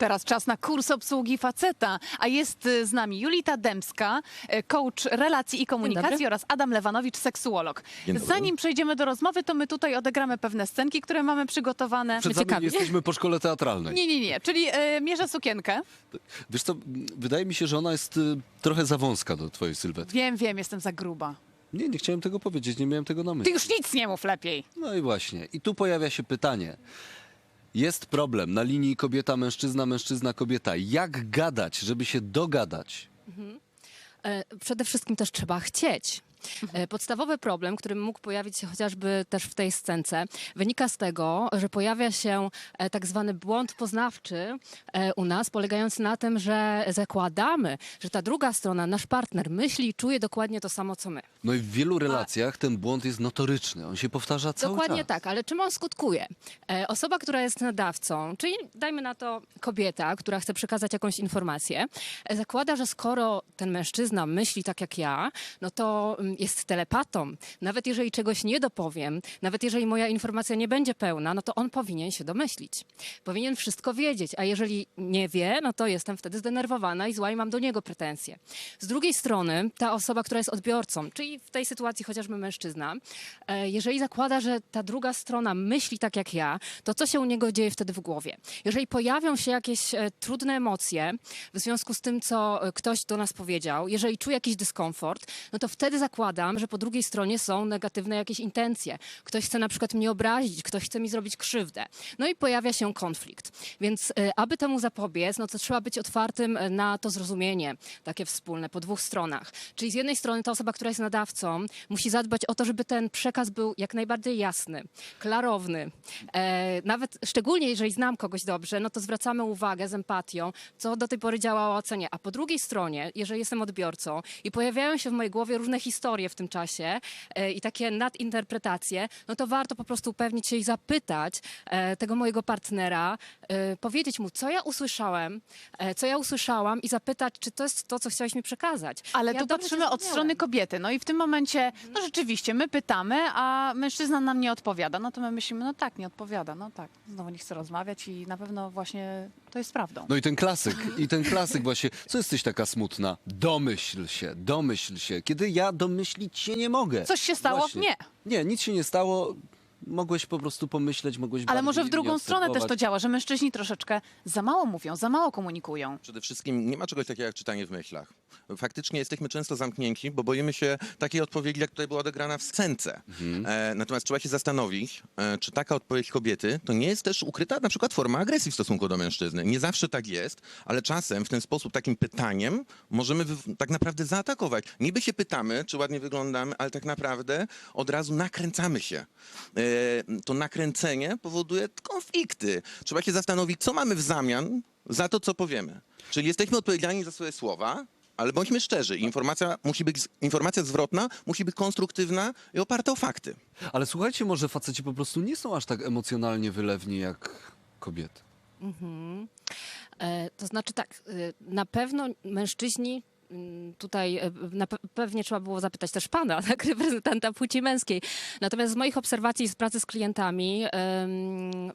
Teraz czas na kurs obsługi faceta, a jest y, z nami Julita Dębska, y, coach relacji i komunikacji oraz Adam Lewanowicz, seksuolog. Zanim przejdziemy do rozmowy, to my tutaj odegramy pewne scenki, które mamy przygotowane. Przed ciekawi. nami jesteśmy po szkole teatralnej. Nie, nie, nie, czyli y, mierzę sukienkę. Wiesz co, wydaje mi się, że ona jest y, trochę za wąska do twojej sylwetki. Wiem, wiem, jestem za gruba. Nie, nie chciałem tego powiedzieć, nie miałem tego na Ty myśli. już nic nie mów lepiej. No i właśnie. I tu pojawia się pytanie. Jest problem na linii kobieta, mężczyzna, mężczyzna, kobieta. Jak gadać, żeby się dogadać? E, Przede wszystkim też trzeba chcieć. E, Podstawowy problem, który mógł pojawić się chociażby też w tej scence, wynika z tego, że pojawia się e, tak zwany błąd poznawczy e, u nas, polegający na tym, że zakładamy, że ta druga strona, nasz partner, myśli i czuje dokładnie to samo, co my. No i w wielu relacjach ten błąd jest notoryczny. On się powtarza cały Dokładnie czas. tak, ale czym on skutkuje? Osoba, która jest nadawcą, czyli dajmy na to kobieta, która chce przekazać jakąś informację, zakłada, że skoro ten mężczyzna myśli tak jak ja, no to mm, jest telepatą. Nawet jeżeli czegoś nie dopowiem, nawet jeżeli moja informacja nie będzie pełna, no to on powinien się domyślić. Powinien wszystko wiedzieć, a jeżeli nie wie, no to jestem wtedy zdenerwowana i zła i mam do niego pretensje. Z drugiej strony, ta osoba, która jest odbiorcą, czyli w tej sytuacji chociażby mężczyzna, e, jeżeli zakłada, że ta druga strona myśli tak jak ja, to co się u niego dzieje wtedy w głowie? Jeżeli pojawią się jakieś e, trudne emocje w związku z tym, co e, ktoś do nas powiedział, jeżeli czuje jakiś dyskomfort, no to wtedy zakładam, że po drugiej stronie są negatywne jakieś intencje. Ktoś chce na przykład mnie obrazić, ktoś chce mi zrobić krzywdę. No i pojawia się konflikt. Więc e, aby temu zapobiec, no to trzeba być otwartym e, na to zrozumienie takie wspólne po dwóch stronach. Czyli z jednej strony ta osoba, która jest nadawcą, musi zadbać o to, żeby ten przekaz był jak najbardziej jasny, klarowny. E, nawet szczególnie jeżeli znam kogoś dobrze, no to zwracamy uwagę z empatią, co do tej pory działało ocenie. A po drugiej stronie, jeżeli jestem odbiorcą i pojawiają się w mojej głowie różne historie w tym czasie e, i takie nadinterpretacje, no to warto po prostu upewnić się i zapytać e, tego mojego partnera, e, powiedzieć mu, co ja usłyszałem, co ja usłyszałam i zapytać, czy to jest to, co chciałeś mi przekazać. Ale Ja tu patrzymy od strony kobiety. No i w tym momencie, no rzeczywiście, my pytamy, a mężczyzna nam nie odpowiada. No to my myślimy, no tak, nie odpowiada, no tak. Znowu nie chce rozmawiać i na pewno właśnie to jest prawdą. No i ten klasyk, i ten klasyk właśnie. Co jesteś taka smutna? Domyśl się, domyśl się. Kiedy ja domyślić się nie mogę. Coś się stało? Właśnie. Nie. Nie, nic się nie stało. Mogłeś po prostu pomyśleć, mogłeś Ale może w drugą stronę też to działa, że mężczyźni troszeczkę za mało mówią, za mało komunikują. Przede wszystkim nie ma czegoś takiego jak czytanie w myślach. Faktycznie jesteśmy często zamknięci, bo boimy się takiej odpowiedzi, jak tutaj była odegrana w scence. E, natomiast trzeba się zastanowić, e, czy taka odpowiedź kobiety to nie jest też ukryta na przykład forma agresji w stosunku do mężczyzny. Nie zawsze tak jest, ale czasem w ten sposób, takim pytaniem możemy wy- tak naprawdę zaatakować. Niby się pytamy, czy ładnie wyglądamy, ale tak naprawdę od razu nakręcamy się. E, to nakręcenie powoduje konflikty. Trzeba się zastanowić, co mamy w zamian za to, co powiemy. Czyli jesteśmy odpowiedzialni za swoje słowa, ale bądźmy szczerzy. Informacja musi być, informacja zwrotna musi być konstruktywna i oparta o fakty. Ale słuchajcie, może faceci po prostu nie są aż tak emocjonalnie wylewni jak kobiety. E, To znaczy tak, y, na pewno mężczyźni Tutaj e, na pewnie trzeba było zapytać też pana, tak, reprezentanta płci męskiej. Natomiast z moich obserwacji z pracy z klientami,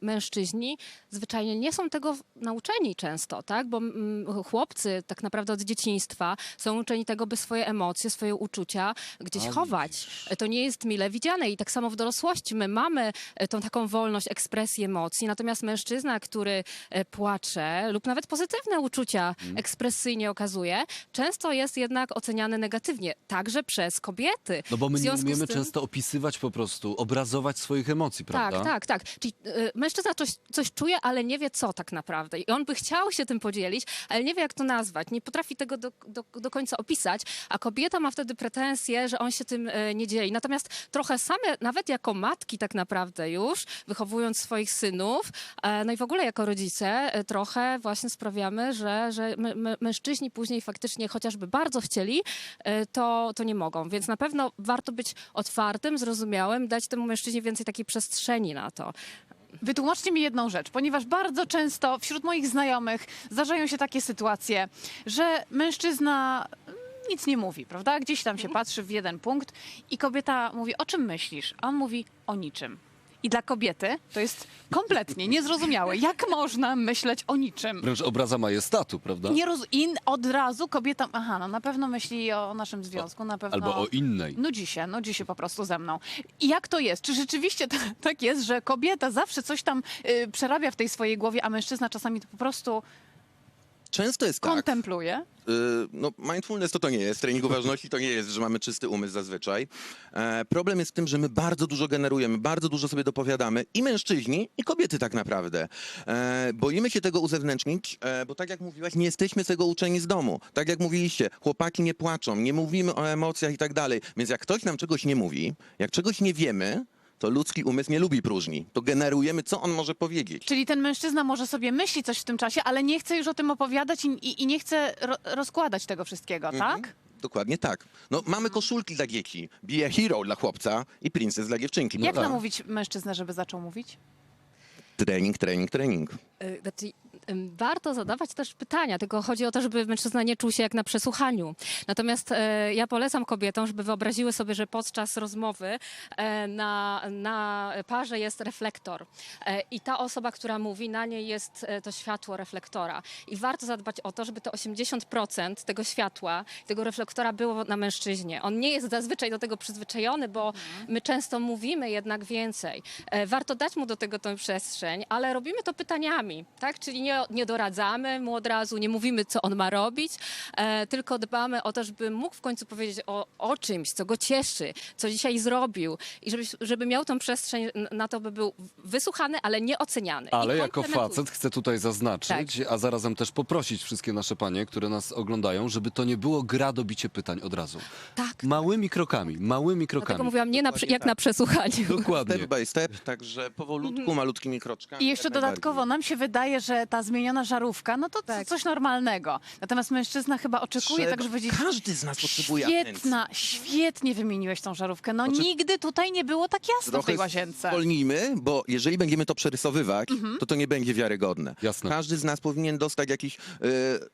mężczyźni zwyczajnie nie są tego nauczeni często, tak? Bo mm, chłopcy tak naprawdę od dzieciństwa są uczeni tego, by swoje emocje, swoje uczucia gdzieś chować. To nie jest mile widziane i tak samo w dorosłości my mamy e, tą taką wolność ekspresji emocji, natomiast mężczyzna, który e, płacze lub nawet pozytywne uczucia Mhm. ekspresyjnie okazuje, często jest jednak oceniany negatywnie, także przez kobiety. No bo my nie umiemy tym- często opisywać po prostu, obrazować swoich emocji, prawda? Tak, tak, tak. Czyli y, mężczyzna coś, coś czuje, ale nie wie co tak naprawdę. I on by chciał się tym podzielić, ale nie wie jak to nazwać. Nie potrafi tego do, do, do końca opisać, a kobieta ma wtedy pretensje, że on się tym y, nie dzieli. Natomiast trochę same, nawet jako matki tak naprawdę już, wychowując swoich synów, e, no i w ogóle jako rodzice, e, trochę właśnie sprawiamy, że, że my, my, mężczyźni później faktycznie chociażby bardzo chcieli, e, to, to nie mogą. Więc na pewno warto być otwartym, zrozumiałym, dać temu mężczyźnie więcej takiej przestrzeni na to. Wytłumaczcie mi jedną rzecz, ponieważ bardzo często wśród moich znajomych zdarzają się takie sytuacje, że mężczyzna nic nie mówi, prawda? Gdzieś tam się patrzy w jeden punkt i kobieta mówi, o czym myślisz? A on mówi, o niczym. I dla kobiety to jest kompletnie niezrozumiałe. Jak można myśleć o niczym? Wręcz obraza majestatu, prawda? Nie roz... I od razu kobieta, aha, no na pewno myśli o naszym związku, na pewno... Albo o innej. Nudzi się, nudzi się po prostu ze mną. I jak to jest? Czy rzeczywiście tak, tak jest, że kobieta zawsze coś tam y, przerabia w tej swojej głowie, a mężczyzna czasami to po prostu Często jest tak. kontempluje? Y, No, mindfulness to to nie jest, trening uważności to nie jest, że mamy czysty umysł zazwyczaj. E, problem jest w tym, że my bardzo dużo generujemy, bardzo dużo sobie dopowiadamy i mężczyźni, i kobiety tak naprawdę. E, boimy się tego uzewnętrznić, e, bo tak jak mówiłaś, nie jesteśmy tego uczeni z domu. Tak jak mówiliście, chłopaki nie płaczą, nie mówimy o emocjach i tak dalej. Więc jak ktoś nam czegoś nie mówi, jak czegoś nie wiemy, to ludzki umysł nie lubi próżni. To generujemy, co on może powiedzieć. Czyli ten mężczyzna może sobie myśli coś w tym czasie, ale nie chce już o tym opowiadać i, i, i nie chce ro, rozkładać tego wszystkiego, Mhm. tak? Dokładnie tak. No, mamy koszulki dla dzieci, Be a Hero dla chłopca i Princess dla dziewczynki. Jak prawda? namówić mężczyznę, żeby zaczął mówić? Trening, trening, trening. Y, Znaczy, warto zadawać też pytania, tylko chodzi o to, żeby mężczyzna nie czuł się jak na przesłuchaniu. Natomiast e, ja polecam kobietom, żeby wyobraziły sobie, że podczas rozmowy e, na, na parze jest reflektor e, i ta osoba, która mówi, na niej jest e, to światło reflektora. I warto zadbać o to, żeby to 80% tego światła, tego reflektora było na mężczyźnie. On nie jest zazwyczaj do tego przyzwyczajony, bo my często mówimy jednak więcej. E, Warto dać mu do tego tę przestrzeń, ale robimy to pytaniami, tak? Czyli nie, nie doradzamy mu od razu, nie mówimy, co on ma robić, e, tylko dbamy o to, żeby mógł w końcu powiedzieć o, o czymś, co go cieszy, co dzisiaj zrobił i żeby, żeby miał tą przestrzeń na to, by był wysłuchany, ale nie oceniany. I Ale jako komplementuje. facet chcę tutaj zaznaczyć, Tak. a zarazem też poprosić wszystkie nasze panie, które nas oglądają, żeby to nie było gra do bicie pytań od razu. Tak. Małymi krokami, małymi krokami. Dlatego mówiłam nie na, jak na przesłuchaniu. Dokładnie. Step by step, także powolutku, malutkimi kroczkami. I jeszcze dodatkowo nam się wydaje, że ta zmieniona żarówka, no to co- Tak. coś normalnego. Natomiast mężczyzna chyba oczekuje, Trzeba- tak żeby powiedzieć, Każdy z nas potrzebuje atencji. świetna, świetnie wymieniłeś tą żarówkę. No Znaczy- nigdy tutaj nie było tak jasno w tej łazience. Zwolnijmy, bo jeżeli będziemy to przerysowywać, to to nie będzie wiarygodne. Jasne. Każdy z nas powinien dostać jakiś... Yy,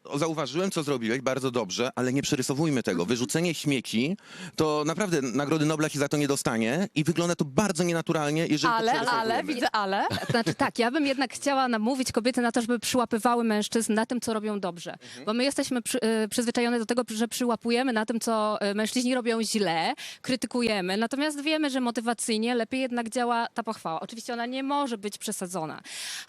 o, zauważyłem, co zrobiłeś, bardzo dobrze, ale nie przerysowujmy tego. Wyrzucenie śmieci, to naprawdę Nagrody Nobla się za to nie dostanie i wygląda to bardzo nienaturalnie, jeżeli to Ale, przerysowujemy. ale, widzę ale. Znaczy tak, ja bym jednak chciała namówić kobiety na to, żeby przyłapywały mężczyzn na tym, co robią dobrze. Bo my jesteśmy przy, y, przyzwyczajone do tego, że przyłapujemy na tym, co y, mężczyźni robią źle, krytykujemy. Natomiast wiemy, że motywacyjnie lepiej jednak działa ta pochwała. Oczywiście ona nie może być przesadzona,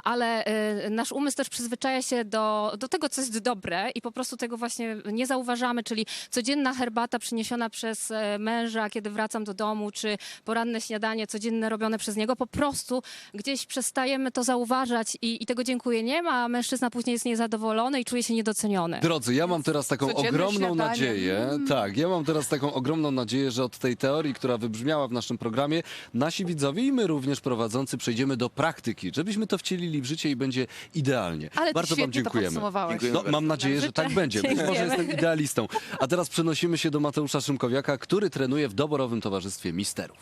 ale y, nasz umysł też przyzwyczaja się do, do tego, co jest dobre i po prostu tego właśnie nie zauważamy, czyli codzienna herbata przyniesiona przez męża, kiedy wracam do domu, czy poranne śniadanie codzienne robione przez niego, po prostu gdzieś przestajemy to zauważać i, i tego dziękuję nie ma, a mężczyzna później jest niezadowolony i czuje się niedoceniony. Drodzy, ja mam teraz taką Codzienne ogromną śniadanie. nadzieję, tak, ja mam teraz taką ogromną nadzieję, że od tej teorii, która wybrzmiała w naszym programie, nasi widzowie i my również prowadzący przejdziemy do praktyki, żebyśmy to wcielili w życie i będzie idealnie. Ale ty Bardzo wam świetnie to dziękujemy. podsumowałeś. Dziękuję. No, mam nadzieję, że tak będzie. Być może jestem idealistą. A teraz przenosimy się do Mateusza Szymkowiaka, który trenuje w doborowym towarzystwie misterów.